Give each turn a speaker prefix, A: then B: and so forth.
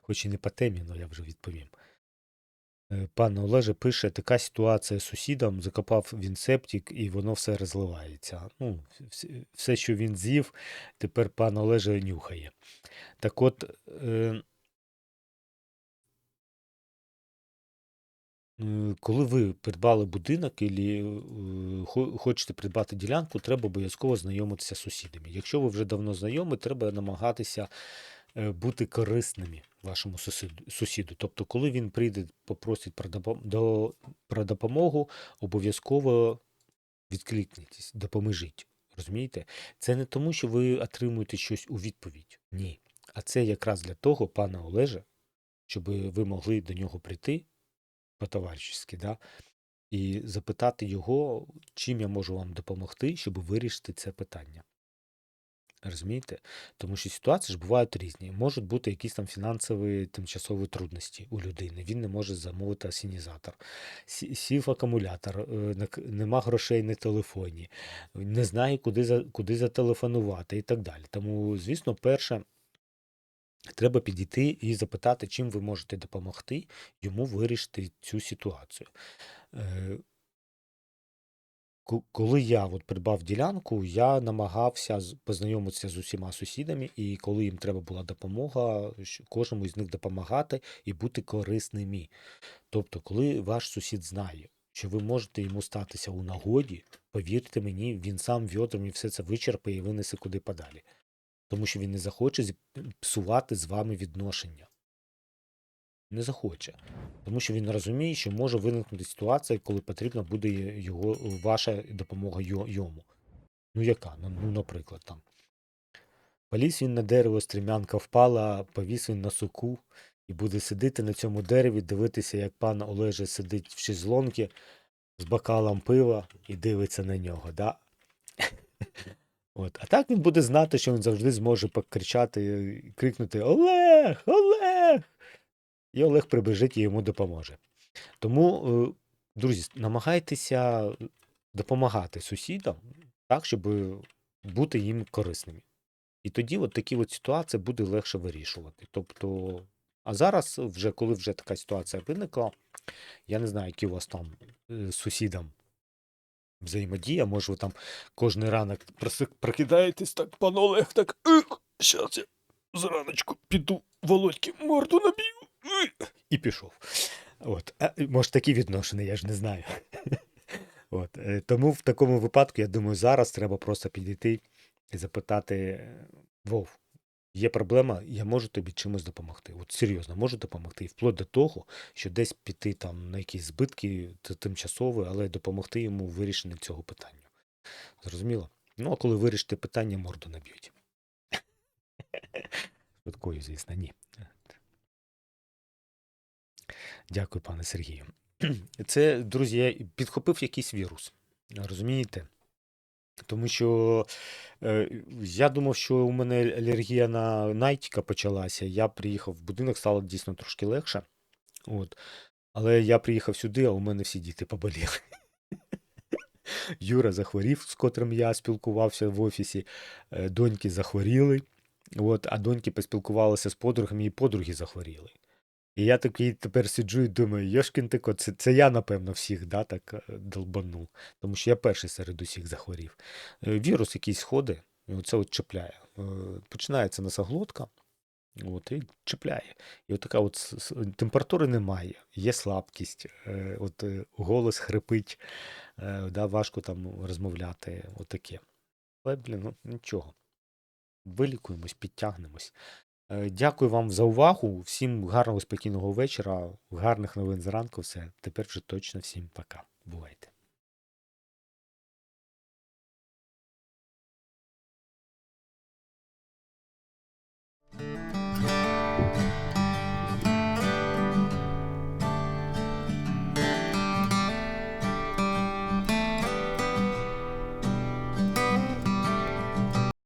A: хоч і не по темі, але я вже відповім. Е, Пан Олеже пише, така ситуація з сусідом, закопав він септик і воно все розливається. Ну, все, що він з'їв, тепер пан Олеже нюхає. Так от, коли ви придбали будинок і хочете придбати ділянку, треба обов'язково знайомитися з сусідами. Якщо ви вже давно знайомі, треба намагатися е, бути корисними вашому сусіду. Тобто, коли він прийде, попросить про допомогу, обов'язково відкликнітесь, допоможіть. Розумієте? Це не тому, що ви отримуєте щось у відповідь. Ні. А це якраз для того, пана Олеже, щоб ви могли до нього прийти по-товаришськи, да? і запитати його, чим я можу вам допомогти, щоб вирішити це питання. Розумієте? Тому що ситуації ж бувають різні. Можуть бути якісь там фінансові тимчасові трудності у людини. Він не може замовити асінізатор. Сі- Сів акумулятор, е, нема грошей на телефоні, не знає, куди, куди зателефонувати і так далі. Тому, звісно, перше, треба підійти і запитати, чим ви можете допомогти йому вирішити цю ситуацію. Е, Коли я от придбав ділянку, я намагався познайомитися з усіма сусідами, і коли їм треба була допомога, кожному з них допомагати і бути корисними. Тобто, коли ваш сусід знає, що ви можете йому статися у нагоді, повірте мені, він сам відром і все це вичерпає і винесе куди подалі. Тому що він не захоче псувати з вами відношення. Не захоче. Тому що він розуміє, що може виникнути ситуація, коли потрібна буде його, ваша допомога йому. Ну, яка? Ну, ну, наприклад, там. Поліз він на дерево, стрімянка впала, повіс він на суку і буде сидіти на цьому дереві, дивитися, як пан Олеже сидить в шезлонці з бокалом пива і дивиться на нього. Да? От. А так він буде знати, що він завжди зможе покричати і крикнути Олег! Олег! І Олег прибіжить і йому допоможе. Тому, е, друзі, намагайтеся допомагати сусідам так, щоб бути їм корисними. І тоді от такі от ситуації буде легше вирішувати. Тобто, а зараз, вже коли вже така ситуація виникла, я не знаю, які у вас там е, з сусідом взаємодія, може ви там кожний ранок прокидаєтесь так, пан Олег, так, щас я зраночку піду Володьки морду наб'ю. І пішов. От. А, може, такі відношення, я ж не знаю. От. е, Тому в такому випадку, я думаю, зараз треба просто підійти і запитати: е, Вов, є проблема, я можу тобі чимось допомогти. От серйозно, можу допомогти. І вплоть до того, що десь піти там на якісь збитки тимчасові, але допомогти йому в вирішенні цього питання. Зрозуміло? Ну, а коли вирішите питання, морду наб'ють. Швидкою, звісно, ні. Дякую, пане Сергію. Це, друзі, я підхопив якийсь вірус. Розумієте? Тому що е, я думав, що у мене алергія на найтіка почалася. Я приїхав в будинок, стало дійсно трошки легше. От. Але я приїхав сюди, а у мене всі діти поболіли. Юра захворів, з котрим я спілкувався в офісі. е, Доньки захворіли. От, а доньки поспілкувалися з подругами, і подруги захворіли. І я такий тепер сиджу і думаю, Йошкін ти кот, це, це я, напевно, всіх да, так е, долбанув. Тому що я перший серед усіх захворів. Е, Вірус якийсь ходить, і оце от чіпляє. Е, Починається носоглотка, от, і чіпляє. І от така от температури немає, є слабкість, от голос хрипить, да, важко там розмовляти, отаке. Але, блін, ну нічого. Вилікуємось, підтягнемось. Е, Дякую вам за увагу. Всім гарного спокійного вечора, гарних новин зранку. Все. Тепер вже точно всім пока. Бувайте.